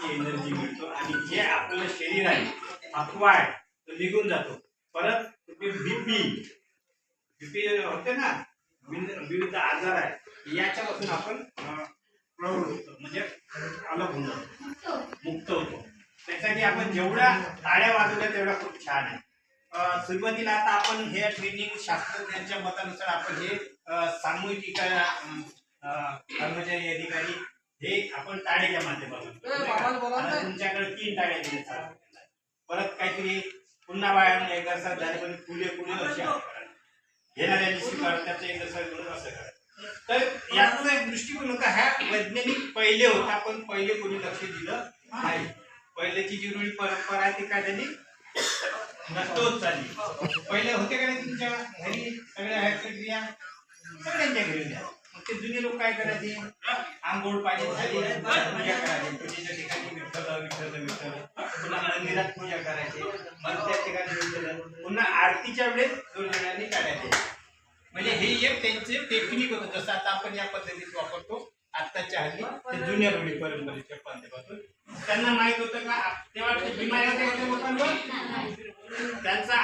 टक्के एनर्जी मिळतो आणि जे आपलं शरीर आहे थकवा आहे तो निघून जातो. परत बीपी बीपी होते ना विविध आजार आहे याच्यापासून आपण प्रौढ होतो. म्हणजे अलग होऊन जातो. मुक्त होतो. त्यासाठी आपण जेवढ्या टाळ्या वाजवल्या तेवढ्या खूप छान आहे. सुरुवातीला आता आपण हे ट्रेनिंग शास्त्रज्ञांच्या मतानुसार आपण हे सामूहिक कर्मचारी अधिकारी हे आपण टाळेच्या माध्यमातून. तुमच्याकडे तीन टाळ्या दिल्या परत काहीतरी पुन्हा व्यायाम एक्सरसाइज झाले पण पुढे पुढे असे घेणाऱ्यांनी स्वीकार त्याचं एक्सरसाइज म्हणून असं करा. तर याचा एक दृष्टिकोन होता हा वैज्ञानिक पहिले होता पण पहिले कोणी लक्ष दिलं नाही. पहिल्याची जी रुढी परंपरा आहे ती काय झाली? नष्ट होत चालली पहिले होते का नाही तुमच्या घरी? सगळ्या ह्या क्रिया सगळ्यांच्या घरी मग ते जुने लोक काय करायचे? आंघोळ पाणी झाली पूजा करायचे. पूजेच्या ठिकाणी विठ्ठल विठ्ठल विठ्ठल पुन्हा मंदिरात पूजा करायची. मग त्या ठिकाणी विठ्ठल पुन्हा आरतीच्या वेळेस दुर्जनांनी काढायचे. म्हणजे हे एक त्यांचे टेक्निक होतं. जसं आता आपण या पद्धतीत वापरतो आत्ताच्या हल्ली ते जुन्या रूढी परंपरेच्या माध्यमातून त्यांना माहीत होतं का तेव्हा बिमारी बिमाऱ्या होत्या लोकांवर त्यांचा